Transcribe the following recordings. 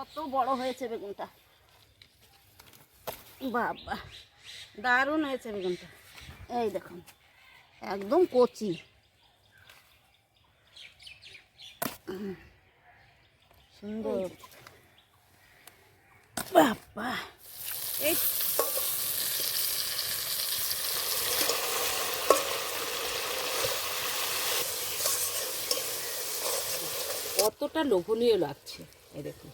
কত বড় হয়েছে বেগুনটা। বাবা, দারুণ হয়েছে বেগুনটা। এই দেখুন, একদম কচি। সুন্দর। বাবা, এই কতটা লোভনীয় লাগছে দেখুন।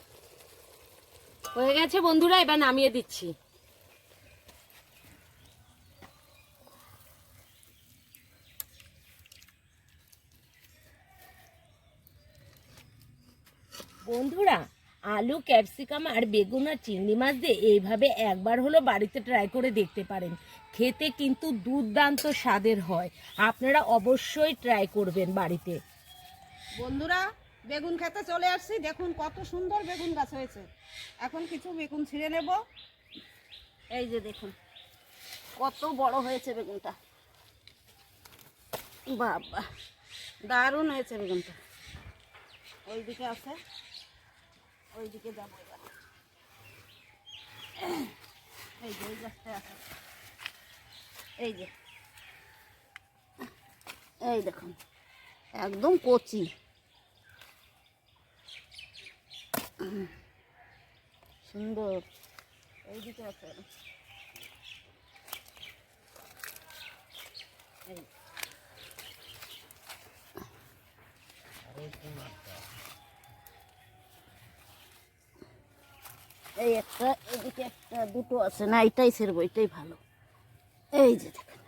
হয়ে গেছে বন্ধুরা, এবার নামিয়ে দিচ্ছি। বন্ধুরা, আলু, ক্যাপসিকাম আর বেগুন আর চিংড়ি মাছ দিয়ে এইভাবে একবার হলো বাড়িতে ট্রাই করে দেখতে পারেন। খেতে কিন্তু দুর্দান্ত স্বাদের হয়। আপনারা অবশ্যই ট্রাই করবেন বাড়িতে। বন্ধুরা বেগুন খেতে চলে আসছি। দেখুন কত সুন্দর বেগুন গাছ হয়েছে। এখন কিছু বেগুন ছিঁড়ে নেব। এই যে দেখুন, কত বড় হয়েছে বেগুনটা। বাবা, দারুণ হয়েছে বেগুনটা। ওইদিকে আছে, ওইদিকে যাব এবার। এই যে, এই গাছটায় আছে। এই যে, এই দেখুন, একদম কচি। সুন্দর। এইদিকে আছে। এই। একটা এদিকে একটা, দুটো আছে না এটাই সেরবো এটাই ভালো। এই যে দেখেন।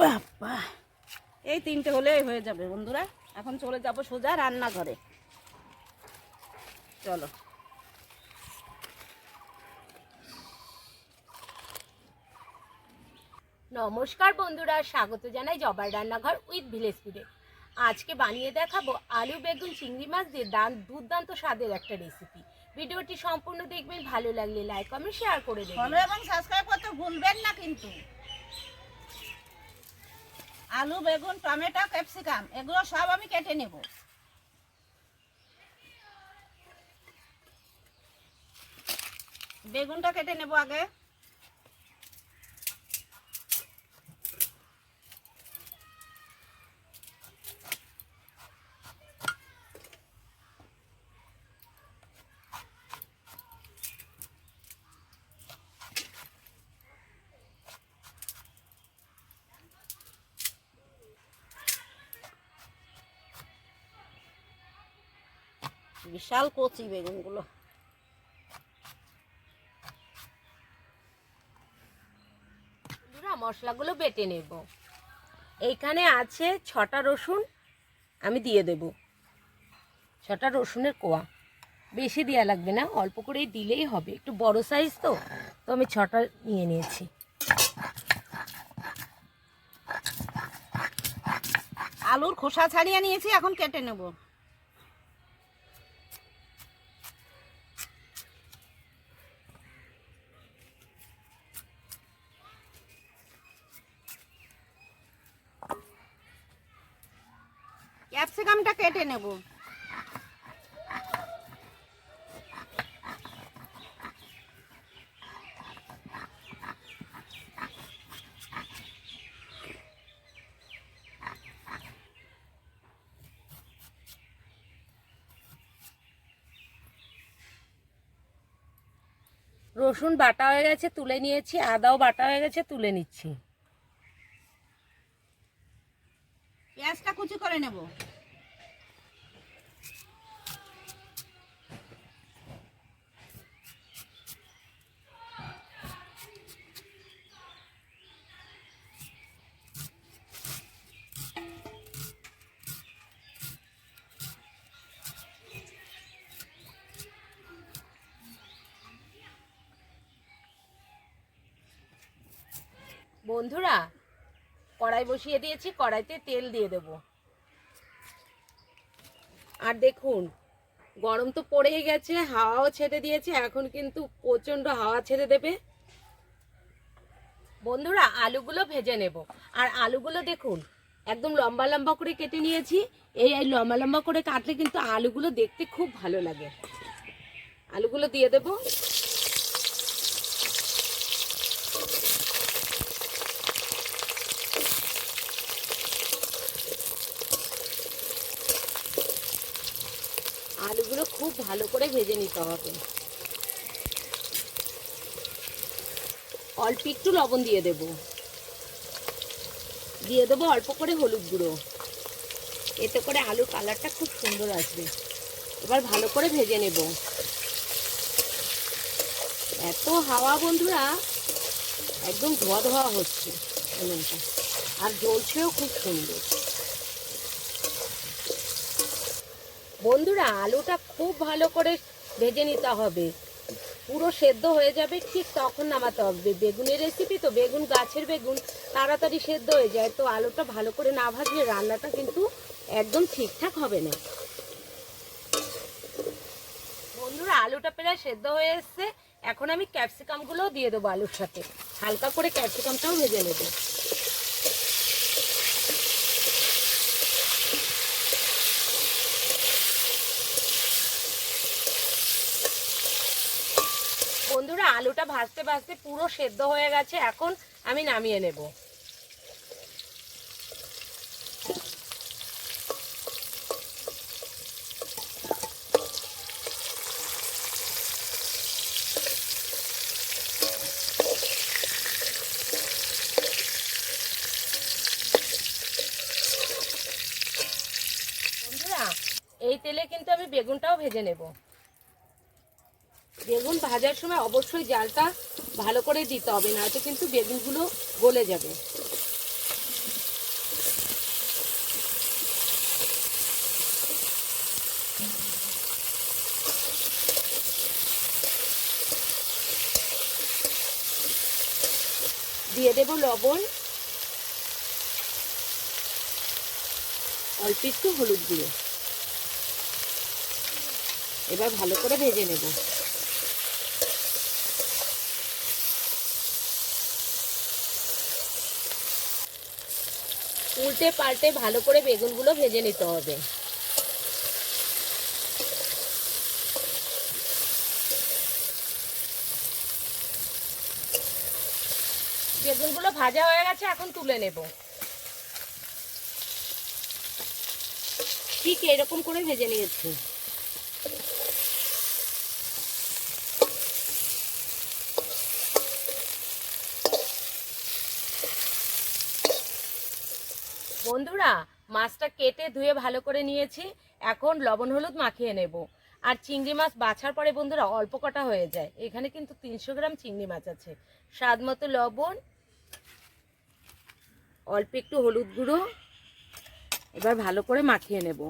বাবা এই তিনটে হলেই হয়ে যাবে বন্ধুরা। এখন চলে যাব সোজা রান্নাঘরে। চলো। নমস্কার বন্ধুরা, স্বাগত জানাই জবার রান্নাঘর উইথ ভিলেজ ফুডে আজকে বানিয়ে দেখাবো আলু, বেগুন, চিংড়ি মাছ দিয়ে দান, দুর্দান্ত স্বাদের একটা রেসিপি। ভিডিওটি সম্পূর্ণ দেখবেন, ভালো লাগলে লাইক, কমেন্ট, শেয়ার করে দেবেন। ফলো এবং সাবস্ক্রাইব করতে ভুলবেন না কিন্তু। আলু, বেগুন, টমেটো, ক্যাপসিকাম, এগুলো সব আমি কেটে নেব। বেগুনটা কেটে নেব আগে। বিশাল কচি বেগুনগুলো। মশলাগুলো বেটে নেব। এইখানে আছে ছটা রসুন, আমি দিয়ে দেব। ছটা রসুনের কোয়া। বেশি দেওয়া লাগবে না, অল্প করেই দিলেই হবে। একটু বড় সাইজ তো তো আমি ছটা নিয়ে নিয়েছি। আলুর খোসা ছাড়িয়ে নিয়েছি, এখন কেটে নেব। ক্যাপসিকামটা কেটে নেব। রসুন বাটা হয়ে গেছে, তুলে নিয়েছি, আদাও বাটা হয়ে গেছে, তুলে নিচ্ছি পেঁয়াজটা কুচি করে নেব। বন্ধুরা কড়াই বসিয়ে দিয়েছি কড়াইতে তেল দিয়ে দেব। আর দেখুন, গরম তো পড়েই গেছে, হাওয়াও ছেড়ে দিয়েছে, এখন কিন্তু প্রচণ্ড হাওয়া ছেড়ে দেবে। বন্ধুরা, আলুগুলো ভেজে নেব। আর আলুগুলো দেখুন, একদম লম্বা লম্বা করে কেটে নিয়েছি। এই লম্বা লম্বা করে কাটলে কিন্তু আলুগুলো দেখতে খুব ভালো লাগে। আলুগুলো দিয়ে দেবো। আলুগুলো খুব ভালো করে ভেজে নিতে হবে। অল্প একটু লবণ দিয়ে দেব। দিয়ে দেবো অল্প করে হলুদ গুঁড়ো। এতে করে আলুর কালারটা খুব সুন্দর আসবে। এবার ভালো করে ভেজে নেব। এত হাওয়া বন্ধুরা, একদম ধোয়া ধোয়া হচ্ছে। আর জ্বলছেও খুব সুন্দর। বন্ধুরা, আলুটা খুব ভালো করে ভেজে নিতে হবে। পুরো সেদ্ধ হয়ে যাবে, ঠিক তখন নামাতে হবে। বেগুনের রেসিপি তো, বেগুন, গাছের বেগুন, তাড়াতাড়ি সেদ্ধ হয়ে যায়। তো আলুটা ভালো করে না ভাজলে রান্নাটা কিন্তু একদম ঠিকঠাক হবে না। বন্ধুরা, আলুটা প্রায় সেদ্ধ হয়ে এসছে। এখন আমি ক্যাপসিকামগুলোও দিয়ে দেবো আলুর সাথে। হালকা করে ক্যাপসিকামটাও ভেজে নেব বন্ধুরা আলুটা ভাজতে ভাজতে পুরো সেদ্ধ হয়ে গেছে, এখন আমি নামিয়ে নেব। এই তেলে কিন্তু আমি বেগুনটাও ভেজে নেব। বেগুন ভাজার সময় অবশ্যই জালটা ভালো করে দিতে হবে না নয়তো কিন্তু বেগুনগুলো গলে যাবে। দিয়ে দেব লবণ। অল্প একটু হলুদ দিয়ে এবার ভালো করে ভেজে নেব। উল্টে পাল্টে ভালো করে বেগুনগুলো ভেজে নিতে হবে। বেগুনগুলো ভাজা হয়ে গেছে, এখন তুলে নেব। ঠিক এরকম করে ভেজে নিয়েছি। বন্ধুরা, মাছটা কেটে ধুয়ে ভালো করে নিয়েছি। এখন লবণ হলুদ মাখিয়ে নেব। আর চিংড়ি মাছ বাছার পরে বন্ধুরা, অল্প কটা হয়ে যায়। এখানে কিন্তু তিনশো গ্রাম চিংড়ি মাছ আছে। স্বাদ মতো লবণ, অল্প একটু হলুদ গুঁড়ো, এবার ভালো করে মাখিয়ে নেব।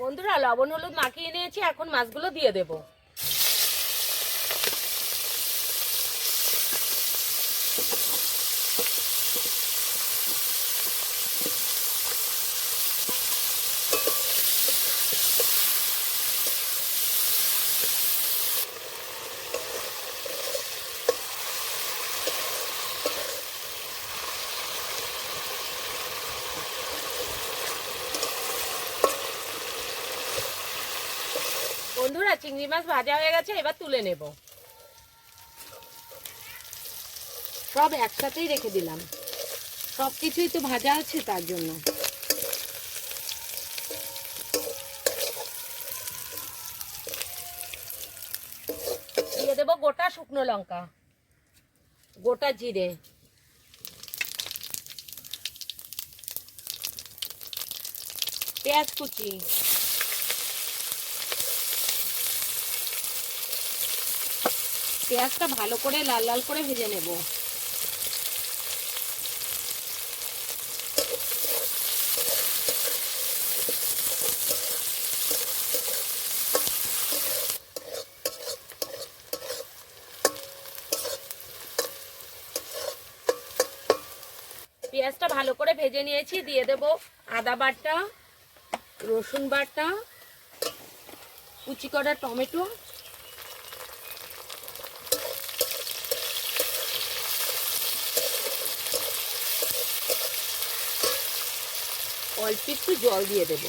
বন্ধুরা, লবণ হলুদ মাখিয়ে নিয়েছি, এখন মাছগুলো দিয়ে দেবো বন্ধুরা চিংড়ি মাছ ভাজা হয়ে গেছে, এবার তুলে নেব। সব একসাথেই রেখে দিলাম। সব কিছুই তো ভাজা আছে তার জন্য। দিয়ে দেবো গোটা শুকনো লঙ্কা, গোটা জিরে। পেঁয়াজ কুচি। পেঁয়াজটা ভালো করে লাল লাল করে ভেজে নেব। পেঁয়াজটা ভালো করে ভেজে নিয়েছি, দিয়ে দেব আদা বাটা, রসুন বাটা, কুচি করা টমেটো অল্প একটু জল দিয়ে দেব।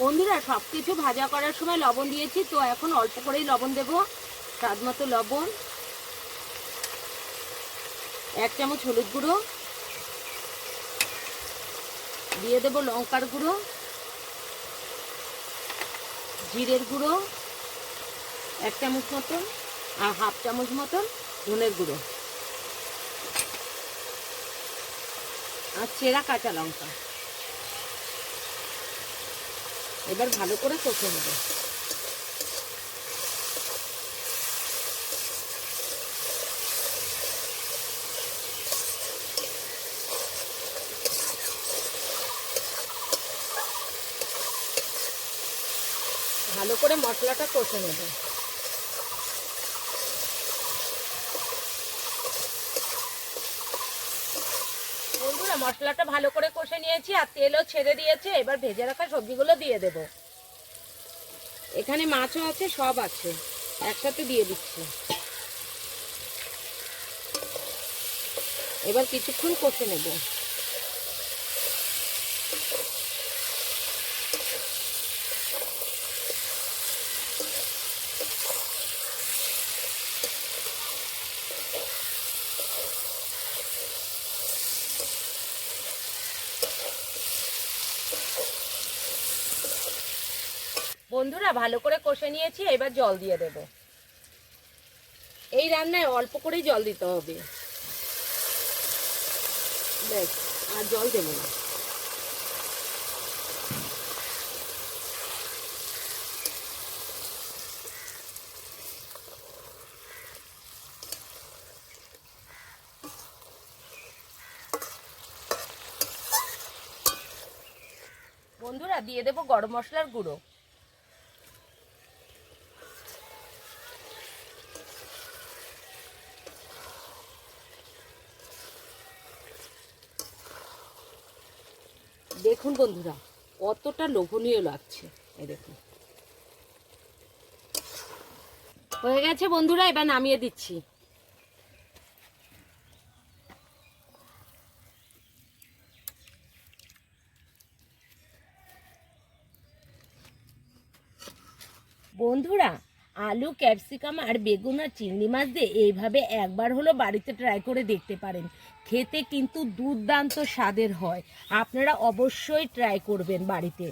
বন্ধুরা সব কিছু ভাজা করার সময় লবণ দিয়েছি, তো এখন অল্প করেই লবণ দেব, স্বাদ মতো লবণ। এক চামচ হলুদ গুঁড়ো। দিয়ে দেব লঙ্কার গুঁড়ো। জিরের গুঁড়ো। এক চামচ মতন। আর হাফ চামচ মতন ধনের গুঁড়ো। আর চেরা কাঁচা লঙ্কা। এবার ভালো করে কষে নেব। ভালো করে মশলাটা কষে নেব বন্ধুরা মশলাটা ভালো করে কষে নিয়েছি আর তেলও ছেড়ে দিয়েছে। এবার ভেজে রাখা সবজিগুলো দিয়ে দেব। এখানে মাছও আছে, সব আছে। একসাথে দিয়ে দিচ্ছি। এবার কিছুক্ষণ কষে নেব। বন্ধুরা, ভালো করে কষে নিয়েছি, এবার জল দিয়ে দেব। এই রান্নায় অল্প করেই জল দিতে হবে। ব্যাস, আর জল দেব না। বন্ধুরা, দিয়ে দেবো গরম মশলার গুঁড়ো। দেখুন বন্ধুরা কতটা লোভনীয় লাগছে। এই দেখুন। হয়ে গেছে বন্ধুরা এবার নামিয়ে দিচ্ছি। বন্ধুরা আলু, ক্যাপসিকাম আর বেগুন আর চিংড়ি মাছ দিয়ে এইভাবে একবার হলো বাড়িতে ট্রাই করে দেখতে পারেন। খেতে কিন্তু দুর্দান্ত স্বাদের হয়। আপনারা অবশ্যই ট্রাই করবেন বাড়িতে।